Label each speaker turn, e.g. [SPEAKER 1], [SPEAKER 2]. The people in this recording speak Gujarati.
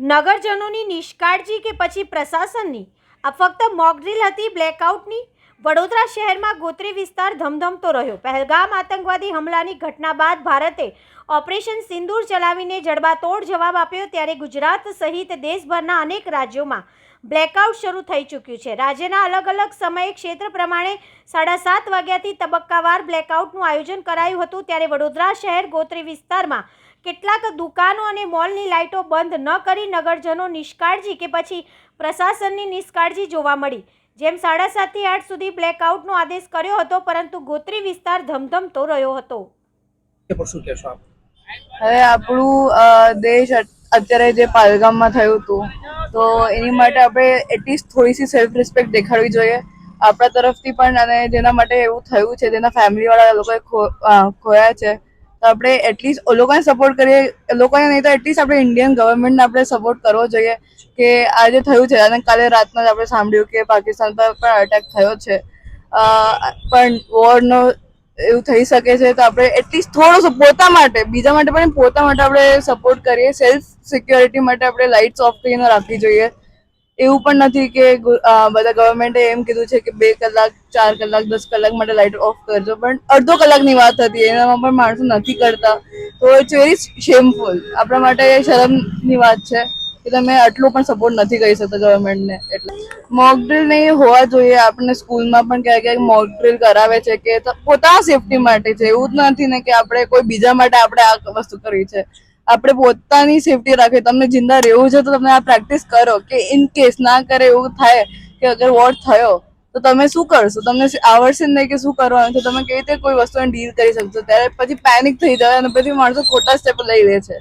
[SPEAKER 1] નગરજનોની નિષ્કાળજી કે પછી પ્રશાસનની? આ ફક્ત મોકડ્રીલ હતી બ્લેકઆઉટની વડોદરા શહેરમાં ગોત્રી વિસ્તાર ધમધમતો રહ્યો. પહેલગામ આતંકવાદી હમલાની ઘટના બાદ ભારતે ઓપરેશન સિંદૂર ચલાવીને જડબાતોડ જવાબ આપ્યો ત્યારે ગુજરાત સહિત દેશભરના અનેક રાજ્યોમાં બ્લેકઆઉટ શરૂ થઈ ચૂક્યું છે. રાજ્યના અલગ અલગ સમયે ક્ષેત્ર પ્રમાણે સાડા સાત વાગ્યાથી તબક્કાવાર બ્લેકઆઉટનું આયોજન કરાયું હતું ત્યારે વડોદરા શહેર ગોત્રી વિસ્તારમાં કેટલાક દુકાનો અને મોલની લાઇટો બંધ ન કરી નગરજનો નિષ્કાળજી કે પછી પ્રશાસનની નિષ્કાળજી જોવા મળી. જેમ સાડા સાતથી આઠ સુધી બ્લેકઆઉટનો આદેશ કર્યો હતો પરંતુ ગોત્રી વિસ્તાર ધમધમતો રહ્યો હતો.
[SPEAKER 2] શું કહેશો આપ?
[SPEAKER 3] હવે આપણું દેશ અત્યારે જે પાલગામમાં થયું હતું તો એની માટે આપણે એટલીસ્ટ થોડીસી સેલ્ફ રિસ્પેક્ટ દેખાડવી જોઈએ. આપણા તરફથી પણ અને જેના માટે એવું થયું છે જેના ફેમિલીવાળા લોકોએ ખોયા છે તો આપણે એટલીસ્ટ એ લોકોને સપોર્ટ કરીએ. એ લોકોને નહીં તો એટલીસ્ટ આપણે ઇન્ડિયન ગવર્મેન્ટને આપણે સપોર્ટ કરવો જોઈએ કે આજે થયું છે, અને કાલે રાતના જ આપણે સાંભળ્યું કે પાકિસ્તાન પર પણ અટેક થયો છે. પણ વોરનો એવું થઈ શકે છે તો આપણે એટલીસ્ટ થોડો પોતા માટે, બીજા માટે પણ પોતા માટે આપણે સપોર્ટ કરીએ. સેલ્ફ સિક્યોરિટી માટે આપણે લાઇટ્સ ઓફ કરીને રાખવી જોઈએ. એવું પણ નથી કે બધા ગવર્મેન્ટે એમ કીધું છે કે બે કલાક, ચાર કલાક, દસ કલાક માટે લાઇટ ઓફ કરજો. પણ અડધો કલાકની વાત હતી. એનામાં પણ માણસો નથી કરતા. તો ઇટ્સ વેરી શેમફુલ આપણા માટે શરમની વાત છે કે તમે આટલું પણ સપોર્ટ નથી કરી શકતા ગવર્મેન્ટને એટલે મોકડ્રિલ નહીં હોવા જોઈએ. આપણને સ્કૂલમાં પણ ક્યાંક ક્યાંક મોકડ્રિલ કરાવે છે કે પોતાના સેફટી માટે છે. એવું જ નથી ને કે આપણે કોઈ બીજા માટે આપણે આ વસ્તુ કરવી છે. આપણે પોતાની સેફટી રાખીએ. તમને જિંદા રહેવું છે તો તમે આ પ્રેક્ટિસ કરો કે ઇન કેસ ના કરે એવું થાય કે અગર વોટ થયો, તો તમે શું કરશો? તમને આવડશે નહીં કે શું કરવાનું છે? તમે કેવી રીતે કોઈ વસ્તુને ડીલ કરી શકશો? ત્યારે પછી પેનિક થઈ જાય અને પછી માણસો ખોટા સ્ટેપ લઈ લે છે.